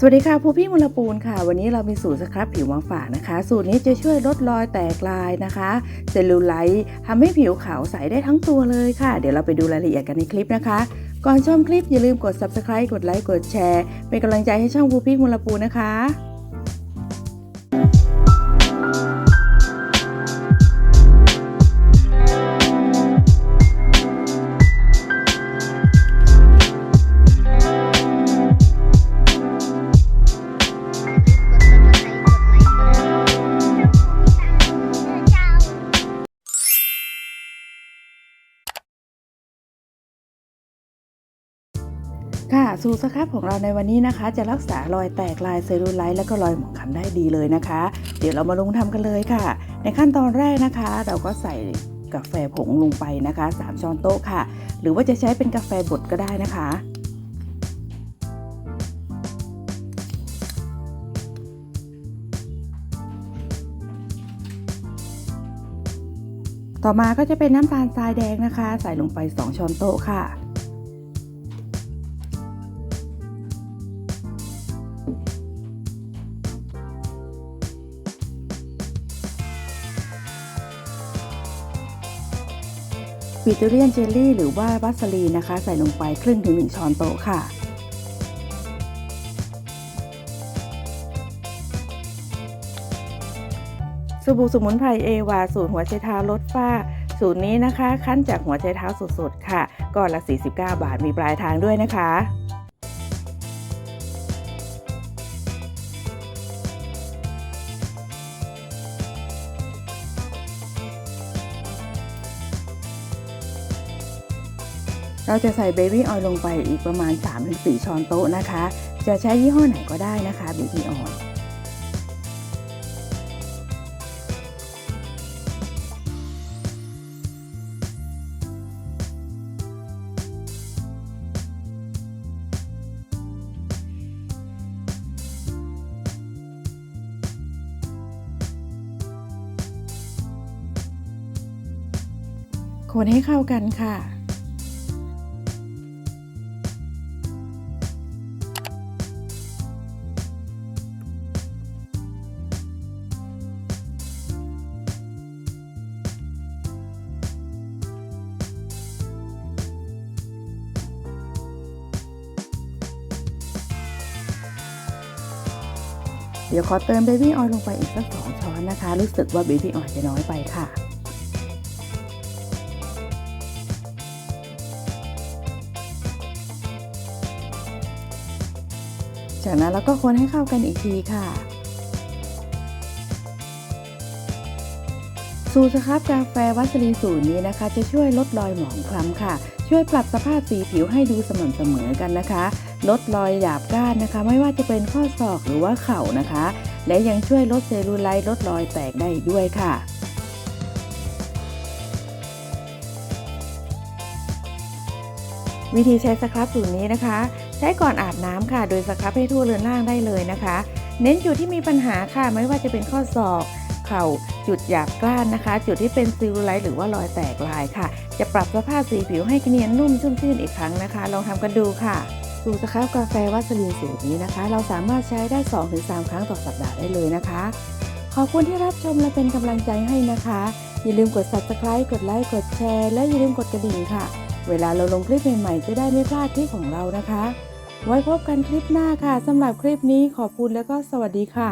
สวัสดีค่ะผู้พี่มลปูนค่ะ วันนี้เรามีสูตรสครับผิวมาฝากนะคะ สูตรนี้จะช่วยลดรอยแตกลายนะคะเซลลูไลท์ทำให้ผิวขาวใสได้ทั้งตัวเลยค่ะ เดี๋ยวเราไปดูรายละเอียดกันในคลิปนะคะ ก่อนชมคลิปอย่าลืมกด subscribe กดไลค์กดแชร์เป็นกำลังใจให้ช่องผู้พี่มลปูนนะคะ ค่ะสูตรสครับของเราในวันนี้นะคะ จะรักษารอยแตกลายเซลลูไลท์และก็รอยหมองคล้ำได้ดีเลยนะคะ เดี๋ยวเรามาลงทำกันเลยค่ะ ในขั้นตอนแรกนะคะ เราก็ใส่กาแฟผงลงไปนะคะ 3 ช้อนโต๊ะค่ะ หรือว่าจะใช้เป็นกาแฟบดก็ได้นะคะ ต่อมาก็จะเป็นน้ำตาลทรายแดงนะคะ ใส่ลงไป 2 ช้อนโต๊ะค่ะ วิตเตอเรียนเจลลี่หรือว่าวัสลีนนะคะ ใส่ลงไปครึ่งถึง1ช้อนโต๊ะค่ะสบู่สมุนไพรเอวา สูตรหัวไชเท้าลดฝ้า สูตรนี้นะคะ คั้นจากหัวไชเท้าสดๆค่ะก้อนละ 49 บาทมีปลายทางด้วยนะคะ เราจะใส่เบบี้ออยล์ลงไปอีกประมาณ 3-4 ช้อนโต๊ะนะคะ จะใช้ยี่ห้อไหนก็ได้นะคะเบบี้ออยล์คนให้เข้ากันค่ะ เดี๋ยวขอเติมเบบี้ออยล์ลงไปอีกสักสองช้อนนะคะ รู้สึกว่าเบบี้ออยล์จะน้อยไปค่ะจากนั้นเราก็คนให้เข้ากันอีกทีค่ะ สูตรสครับกาแฟวัสลีสูตรนี้นะคะ จะช่วยลดรอยหมองคล้ำค่ะ ช่วยปรับสภาพสีผิวให้ดูสม่ำเสมอกันนะคะ ลดรอยหยาบก้านนะคะ ไม่ว่าจะเป็นข้อศอกหรือว่าเข่านะคะ และยังช่วยลดเซลลูไลท์ลดรอยแตกได้ด้วยค่ะวิธีใช้สครับสูตรนี้นะคะ ใช้ก่อนอาบน้ำค่ะ โดยสครับให้ทั่วเรือนร่างได้เลยนะคะ เน้นจุดที่มีปัญหาค่ะ ไม่ว่าจะเป็นข้อศอก เข่า จุดหยาบกร้านนะคะ จุดที่เป็นซิลลูไลท์หรือว่ารอยแตกลายค่ะ จะปรับสภาพสีผิวให้เนียนนุ่มชุ่มชื่นอีกครั้งนะคะ ลองทำกันดูค่ะสูตรสครับกาแฟวัสลีนสูตรนี้นะคะ เราสามารถใช้ได้ 2-3 ครั้งต่อสัปดาห์ได้เลยนะคะ ขอบคุณที่รับชมและเป็นกำลังใจให้นะคะ อย่าลืมกด subscribe กดไลค์กดแชร์และอย่าลืมกดกระดิ่งค่ะ เวลาเราลงคลิปใหม่ๆ จะได้ไม่พลาดคลิปของเรานะคะ ไว้พบกันคลิปหน้าค่ะสำหรับคลิปนี้ขอบคุณแล้วก็สวัสดีค่ะ